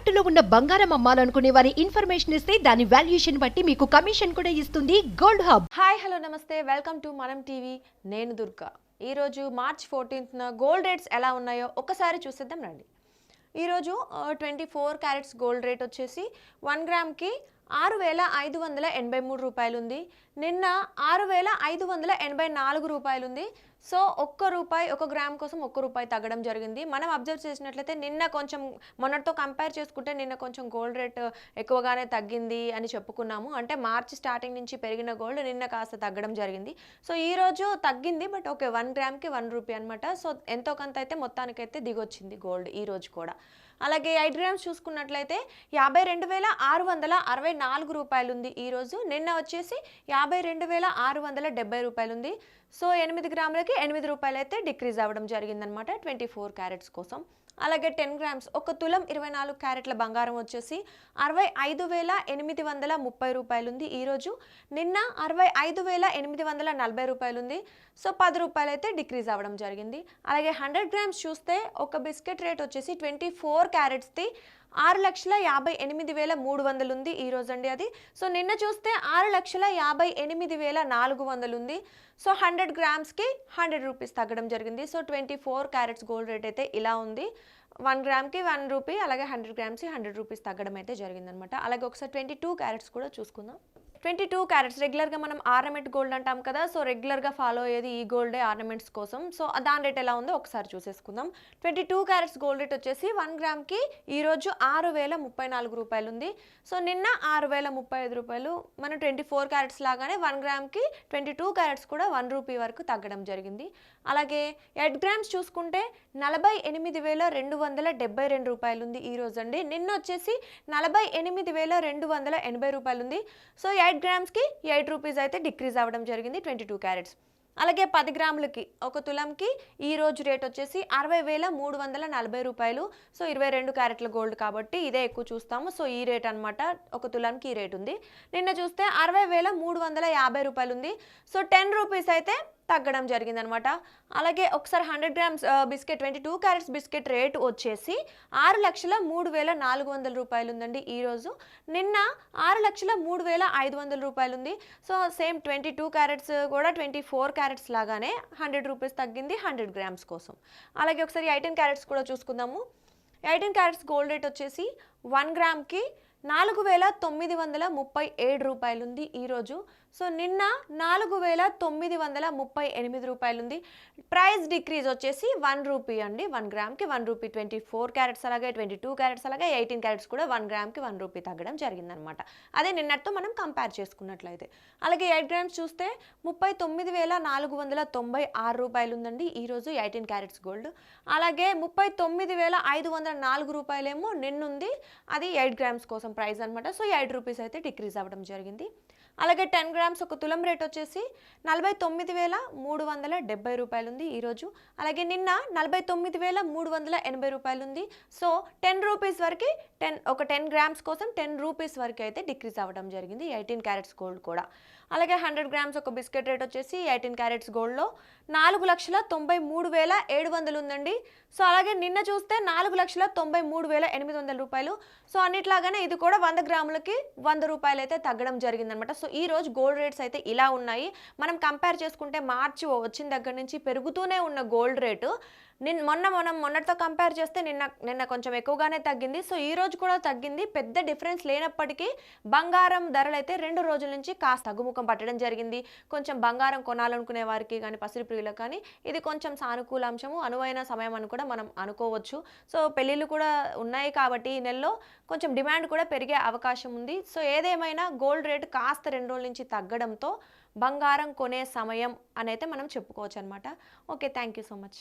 తాకట్టులో ఉన్న బంగారం అమ్మాలనుకునే వారి ఇన్ఫర్మేషన్ ఇస్తే దాని వాల్యుయేషన్ బట్టి మీకు కమిషన్ కూడా ఇస్తుంది గోల్డ్ హబ్. హాయ్ హలో నమస్తే. Welcome to Manam TV. నేను దుర్గా. ఈరోజు మార్చ్ ఫోర్టీన్త్న గోల్డ్ రేట్స్ ఎలా ఉన్నాయో ఒకసారి చూసేద్దాం రండి. ఈరోజు twenty four carats gold rate వచ్చేసి వన్ గ్రామ్కి ఆరు వేల ఐదు వందల ఎనభై మూడు రూపాయలుంది. నిన్న ఆరు వేల ఐదు వందల ఎనభై నాలుగు రూపాయలు ఉంది సో ఒక్క రూపాయి ఒక గ్రామ్ కోసం ఒక్క రూపాయి తగ్గడం జరిగింది. మనం అబ్జర్వ్ చేసినట్లయితే నిన్న కొంచెం మొన్నటితో కంపేర్ చేసుకుంటే నిన్న కొంచెం గోల్డ్ రేట్ ఎక్కువగానే తగ్గింది అని చెప్పుకున్నాము. అంటే మార్చి స్టార్టింగ్ నుంచి పెరిగిన గోల్డ్ నిన్న కాస్త తగ్గడం జరిగింది. సో ఈ రోజు తగ్గింది బట్ ఓకే వన్ గ్రామ్కి వన్ రూపీ అనమాట సో ఎంతో కొంత అయితే మొత్తానికైతే దిగొచ్చింది గోల్డ్ ఈ రోజు కూడా. అలాగే ఎయిట్ గ్రామ్స్ చూసుకున్నట్లయితే యాభై రెండు వేల ఆరు వందల అరవై నాలుగు రూపాయలు ఉంది ఈరోజు. నిన్న వచ్చేసి యాభై రెండు వేల ఆరు వందల డెబ్బై రూపాయలు ఉంది సో ఎనిమిది గ్రాములకి ఎనిమిది రూపాయలు అయితే డిక్రీజ్ అవ్వడం జరిగిందనమాట ట్వంటీ ఫోర్ క్యారెట్స్ కోసం. అలాగే టెన్ గ్రామ్స్ ఒక తులం ఇరవై నాలుగు క్యారెట్ల బంగారం వచ్చేసి అరవై ఐదు వేల ఎనిమిది వందల ముప్పై రూపాయలు ఉంది ఈరోజు. నిన్న అరవై ఐదు వేల ఎనిమిది వందల నలభై రూపాయలు ఉంది సో పది రూపాయలు అయితే డిక్రీజ్ అవ్వడం జరిగింది. అలాగే హండ్రెడ్ గ్రామ్స్ చూస్తే ఒక బిస్కెట్ రేట్ వచ్చేసి ట్వంటీ ఫోర్ క్యారెట్స్ది ఆరు లక్షల యాభై ఎనిమిది వేల మూడు వందలు ఉంది ఈ రోజు అండి అది. సో నిన్న చూస్తే ఆరు లక్షల యాభై ఎనిమిది వేల నాలుగు వందలు ఉంది. సో హండ్రెడ్ గ్రామ్స్కి హండ్రెడ్ రూపీస్ తగ్గడం జరిగింది. So twenty four carats gold rate అయితే ఇలా ఉంది. వన్ గ్రామ్కి వన్ రూపీ అలాగే హండ్రెడ్ గ్రామ్స్కి హండ్రెడ్ రూపీస్ తగ్గడం అయితే జరిగిందనమాట. అలాగే ఒకసారి ట్వంటీ టూ క్యారెట్స్ కూడా చూసుకుందాం. Twenty two carats. రెగ్యులర్గా మనం ఆర్నమెంట్ గోల్డ్ అంటాం కదా సో రెగ్యులర్గా ఫాలో అయ్యేది ఈ గోల్డే ఆర్నమెంట్స్ కోసం. సో దాని రేట్ ఎలా ఉందో ఒకసారి చూసేసుకుందాం. Twenty two carats gold rate వచ్చేసి వన్ గ్రామ్కి ఈరోజు ఆరు వేల ముప్పై నాలుగు రూపాయలు ఉంది సో నిన్న ఆరు వేల ముప్పై ఐదు రూపాయలు. మనం ట్వంటీ ఫోర్ క్యారెట్స్ లాగానే వన్ గ్రామ్కి ట్వంటీ టూ క్యారెట్స్ కూడా వన్ రూపీ వరకు తగ్గడం జరిగింది. అలాగే ఎయిట్ గ్రామ్స్ చూసుకుంటే నలభై ఎనిమిది వేల రెండు వందల డెబ్బై రెండు రూపాయలు ఉంది ఈ రోజు అండి నిన్న వచ్చేసి నలభై ఎనిమిది వేల రెండు వందల ఎనభై రూపాయలు ఉంది సో ఎయిట్ గ్రామ్స్కి ఎయిట్ రూపీస్ అయితే డిక్రీజ్ అవ్వడం జరిగింది ట్వంటీ టూ క్యారెట్స్. అలాగే పది గ్రాములకి ఒక తులంకి ఈ రోజు రేట్ వచ్చేసి అరవై వేల మూడు వందల నలభై రూపాయలు. సో ఇరవై రెండు క్యారెట్ల గోల్డ్ కాబట్టి ఇదే ఎక్కువ చూస్తాము. సో ఈ రేట్ అనమాట ఒక తులంకి ఈ రేట్ ఉంది. నిన్న చూస్తే అరవై వేల మూడు వందల యాభై రూపాయలు ఉంది. సో టెన్ రూపీస్ అయితే తగ్గడం జరిగిందనమాట. అలాగే ఒకసారి hundred grams biscuit twenty two carats biscuit rate వచ్చేసి ఆరు లక్షల మూడు వేల నాలుగు వందల రూపాయలు ఉందండి ఈరోజు నిన్న ఆరు లక్షల మూడు వేల ఐదు వందల రూపాయలు ఉంది so same twenty two carats కూడా ట్వంటీ ఫోర్ క్యారెట్స్ లాగానే హండ్రెడ్ రూపీస్ తగ్గింది హండ్రెడ్ గ్రామ్స్ కోసం. అలాగే ఒకసారి ఎయిటీన్ క్యారెట్స్ కూడా చూసుకుందాము. ఎయిటీన్ క్యారెట్స్ గోల్డ్ రేట్ వచ్చేసి వన్ గ్రామ్కి నాలుగు వేల తొమ్మిది వందల ముప్పై ఏడు రూపాయలు ఉంది ఈరోజు సో నిన్న నాలుగు వేల తొమ్మిది వందల ముప్పై ఎనిమిది రూపాయలు ఉంది ప్రైస్ డిక్రీజ్ వచ్చేసి వన్ రూపీ అండి. One గ్రామ్కి one rupee twenty four carats అలాగే ట్వంటీ టూ క్యారెట్స్ అలాగే ఎయిటీన్ క్యారెట్స్ కూడా వన్ గ్రామ్కి వన్ రూపీ తగ్గడం జరిగిందనమాట. అదే నిన్నటితో మనం కంపేర్ చేసుకున్నట్లయితే. అలాగే ఎయిట్ గ్రామ్స్ చూస్తే ముప్పై తొమ్మిది వేల నాలుగు వందల తొంభై ఆరు రూపాయలు ఉందండి ఈరోజు ఎయిటీన్ క్యారెట్స్ గోల్డ్. అలాగే ముప్పై తొమ్మిది వేల ఐదు వందల నాలుగు రూపాయలేమో నిన్నుంది. అది ఎయిట్ గ్రామ్స్ కోసం ప్రైస్ అనమాట. సో ఎయిట్ రూపీస్ అయితే డిక్రీజ్ అవ్వడం జరిగింది. అలాగే టెన్ గ్రామ్స్ ఒక తులం రేట్ వచ్చేసి నలభై తొమ్మిది వేల మూడు వందల డెబ్బై రూపాయలు ఉంది ఈరోజు. అలాగే నిన్న నలభై తొమ్మిది వేల మూడు వందల ఎనభై రూపాయలు ఉంది సో టెన్ రూపీస్ వరకు టెన్ ఒక టెన్ గ్రామ్స్ కోసం టెన్ రూపీస్ వరకు అయితే డిక్రీజ్ అవ్వడం జరిగింది ఎయిటీన్ క్యారెట్స్ గోల్డ్ కూడా. అలాగే హండ్రెడ్ గ్రామ్స్ ఒక బిస్కెట్ రేట్ వచ్చేసి ఎయిటీన్ క్యారెట్స్ గోల్డ్లో. నాలుగు లక్షల తొంభై మూడు వేల ఏడు వందలు ఉందండి. సో అలాగే నిన్న చూస్తే నాలుగు లక్షల తొంభై మూడు వేల ఎనిమిది వందల రూపాయలు. సో అన్నిట్లాగానే ఇది కూడా వంద గ్రాములకి వంద రూపాయలు అయితే తగ్గడం జరిగిందనమాట. సో ఈ రోజు గోల్డ్ రేట్స్ అయితే ఇలా ఉన్నాయి. మనం కంపేర్ చేసుకుంటే మార్చి వచ్చిన దగ్గర నుంచి పెరుగుతూనే ఉన్న గోల్డ్ రేటు. నిన్న మొన్న మనం మొన్నటితో కంపేర్ చేస్తే నిన్న నిన్న కొంచెం ఎక్కువగానే తగ్గింది. సో ఈ రోజు కూడా తగ్గింది. పెద్ద డిఫరెన్స్ లేనప్పటికీ బంగారం ధరలు అయితే రెండు రోజుల నుంచి కాస్త తగ్గుముఖం పట్టడం జరిగింది. కొంచెం బంగారం కొనాలనుకునే వారికి కానీ పసిరి ప్రియులకు కానీ ఇది కొంచెం సానుకూల అంశము అనువైన సమయం అని కూడా మనం అనుకోవచ్చు. సో పెళ్ళిళ్ళు కూడా ఉన్నాయి కాబట్టి ఈ నెలలో కొంచెం డిమాండ్ కూడా పెరిగే అవకాశం ఉంది. సో ఏదేమైనా గోల్డ్ రేట్ కాస్త రెండు రోజుల నుంచి తగ్గడంతో బంగారం కొనే సమయం అని అయితే మనం చెప్పుకోవచ్చు అనమాట okay thank you so much